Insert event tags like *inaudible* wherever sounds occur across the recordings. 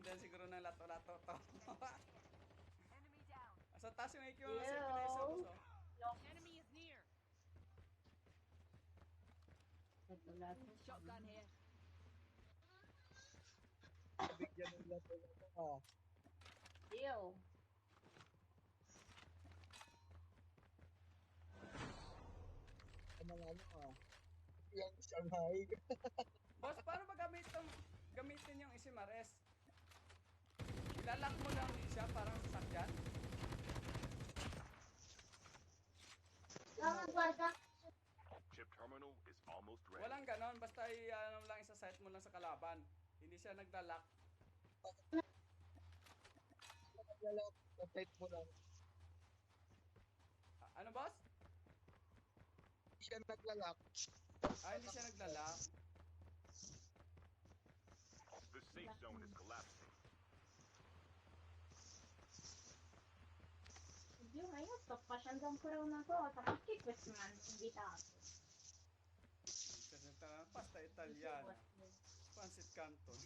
Din siguro ng lato-lato to. Enemy down. *laughs* Sa taas yung IQ ng Ew. sa pinesa ko. So. Enemy is near. Lahat. Shotgun here. Bigyan nila to na ah. Ew. Ano nga ano ah. Yung Shanghai. *laughs* Boss, paano ba gamitin, gamitin yung isimares? Ilalak mo lang siya parang sasakyan? Tama ba ka? Chip terminal is almost ready. Walang ganon, basta i ano lang isa-set mo lang sa kalaban. Hindi siya naglalak. Naglalak. Content mo lang. Ano boss? Hindi siya naglalak. Ah, hindi siya naglalak. The safe zone is collapsing. Hindi, ngayon. Papasyandang ko raw na to. Tapos kikis man. Hindi ito, pasta Italiana. Pancit Canton.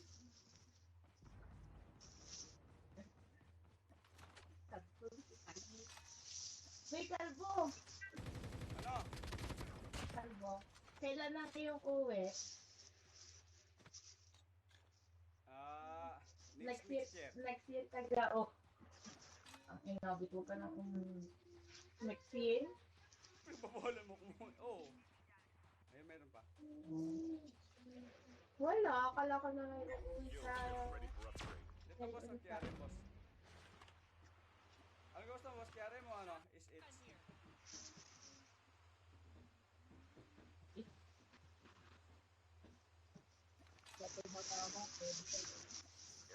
Hoy, Kalbo! Ano? Kalbo. Kailan na kayong uwi? Ah, Next next year. next year taga, oh. Ang inabi ko ka na kung next year. Papawalan mo kung Oo. Oh. Ayun, meron pa. Wala, akala ko na Shield sa... is ready for upgrade. Ito boss ang kiyari, boss. Ano gusto mo, boss? Kiyari mo, ano? Is it?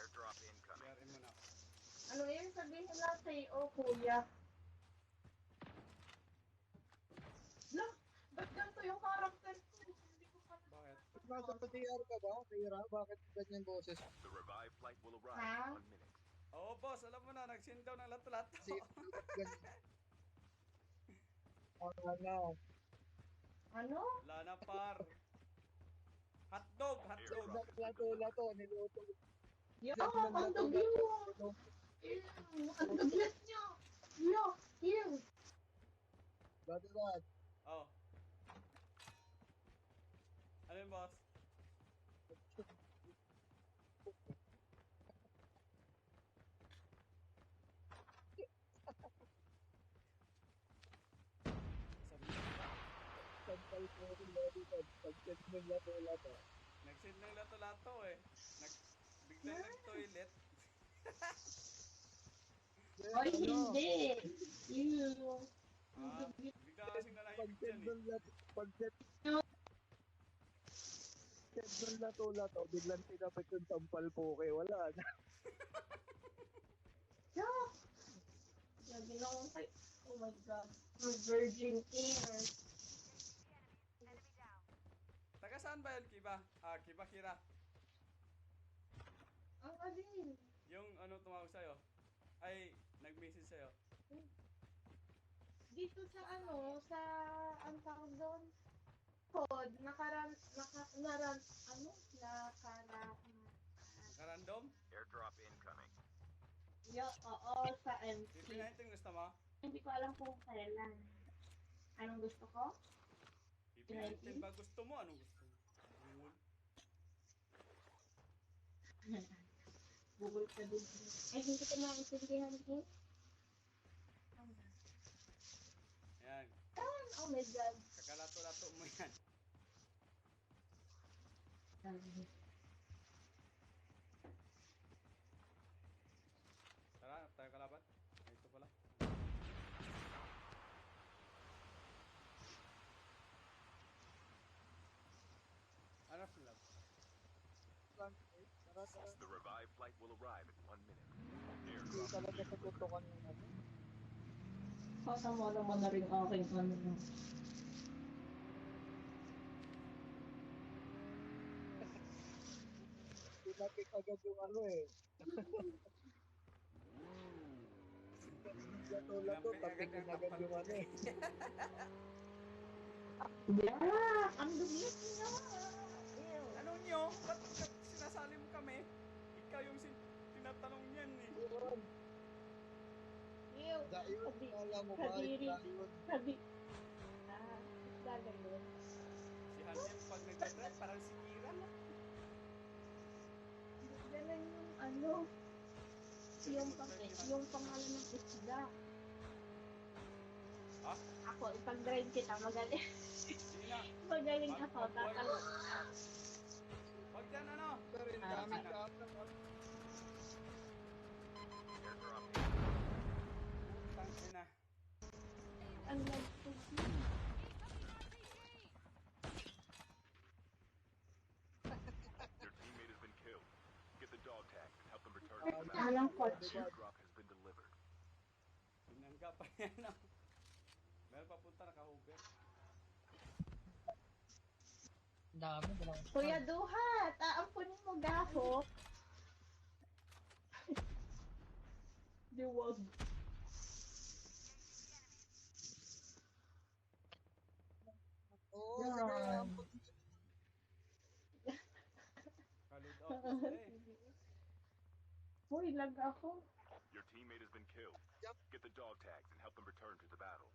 Airdrop incoming. Kiyari mo na. Ano yun sabihin natin, oh kuya. Yung character ko? Hindi ko pa Bakit? Nasa PTR ka ba? Kira, bakit ganyan boses? The revived flight will arrive in one minute. Oo, boss. Alam mo na, nag-send daw ng lato-lato. *laughs* Si. Oh, ano? Ano? Wala na, par. Hotdog, hotdog. Lato, lato, lato, niluto. Yo, ang lato, dugyo! Ew, Ang duglas niyo! Yo, ew! Lato, lato. Oh. Ano yun, boss? Sabi niya, Sampal ko rin lodi ko. Pagkat mo lato, lato. nag-send ng lato-lato eh. Nag, biglang nag-toilet. *laughs* Ay, hindi! Ew! Ah, bigla kasing nalahimik dyan eh. lato, pagkat Pagkat mo lato, lato, biglang tinapit yung sampal po kay wala na. *laughs* Yo! Sabi na akong kay... Oh my God. My virgin ear. Enemy down. Taga saan ba yun, Kiba? Ah, Kiba Kira. Ang alin? Yung ano tumawag sa'yo? Ay, nag-message sa'yo. Dito sa ano, sa... Ang tawag doon? Code, nakaran... Naka... Ano? Nakara... Karandom? Airdrop incoming. Yo, oo, sa MC. PP19 gusto mo? Hindi ko alam kung kailan. Anong gusto ko? PP19 ba gusto mo? Anong gusto mo? Google. *laughs* Google ka din. Ay, hindi ko maintindihan ko. Ayan. Oh my God. Kakalato-lato mo yan. Tara, tayo kalaban. Ay, ito pala. Ano sila? Tara, tara. The revived flight will arrive in one minute. Hindi Airdrop talaga is tututukan yung ano. Kasama naman na rin aking ano. Dati agad yung ano eh. Lato-lato, tapik na agad yung ano eh. Yeah, ang dumi niya. Ano nyo? Ba't sinasali mo kami? Ikaw yung sin tinatanong niyan eh. Ew. Dayon, kala mo ba? Dayon. Kadiri. Ah, dalayon. Si Hanim, pag nagdadrive, parang si Kira. Ganun yung ano, yung, pang, yung pangalan ng isda. Ha? Ako, ipag-drive kita, magaling. *laughs* Magaling ako, tatalo. Wag dyan ano? Pero yung dami ka. Airdrop Walang kotse. Binangga pa *laughs* yan. no? Meron pa punta naka-hover. Dami, dalawang Kuya Duhat, aampunin mo gaho. *laughs* Diwag. Oo, ampun. Kalud out na sila eh. Uy, lag ako. Your teammate has been killed. Yup. Get the dog tags and help them return to the battle.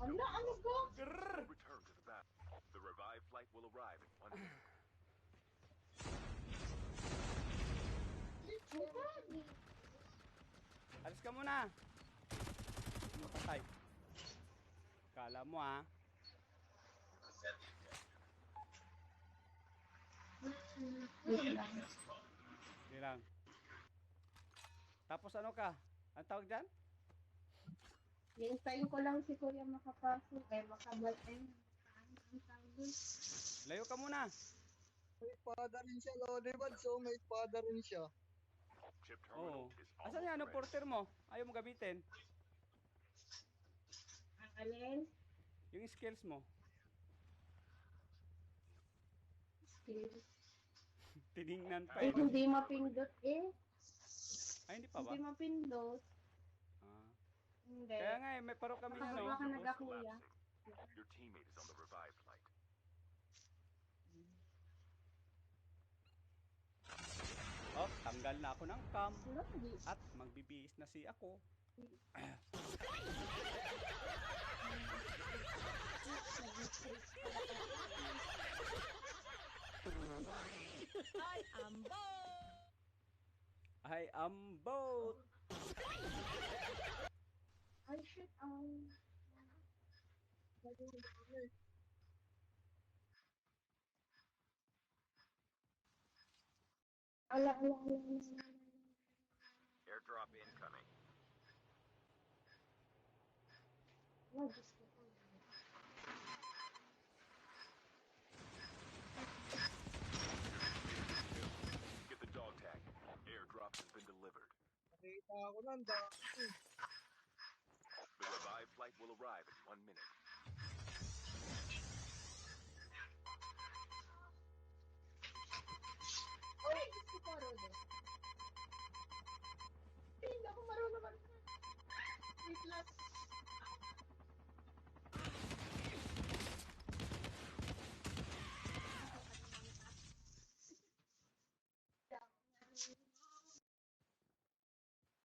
Ano, ano ba? Grrr. Return to the battle. The revived flight will arrive in one minute. Alis ka muna. Patay. Kala mo ah. Hindi lang. Tapos ano ka? Ang tawag dyan? Hintayin ko lang si Kuya makapasok. Eh, makabal. Eh, ang tawag dun? Layo ka muna. May espada rin siya, Lodebad. So, may espada rin siya. Oo. Asan yan? Ano ready. porter mo? Ayaw mo gamitin. Alin? Yung skills mo. *laughs* Tiningnan pa Eh, eh. hindi mapindot eh. Ay, hindi pa ba? Hindi mapindot. Ah. Hindi. Kaya nga eh, may paro kami ano. baka Your nagakuya. Your teammate is on the revived flight. Oh, tanggal na ako ng cam. At magbibihis na si ako. *clears throat* I am both. I am both. I should um. Airdrop incoming. Get the dog tag. Airdrop has been delivered. The revived flight will arrive in one minute. Ay, Diyos ko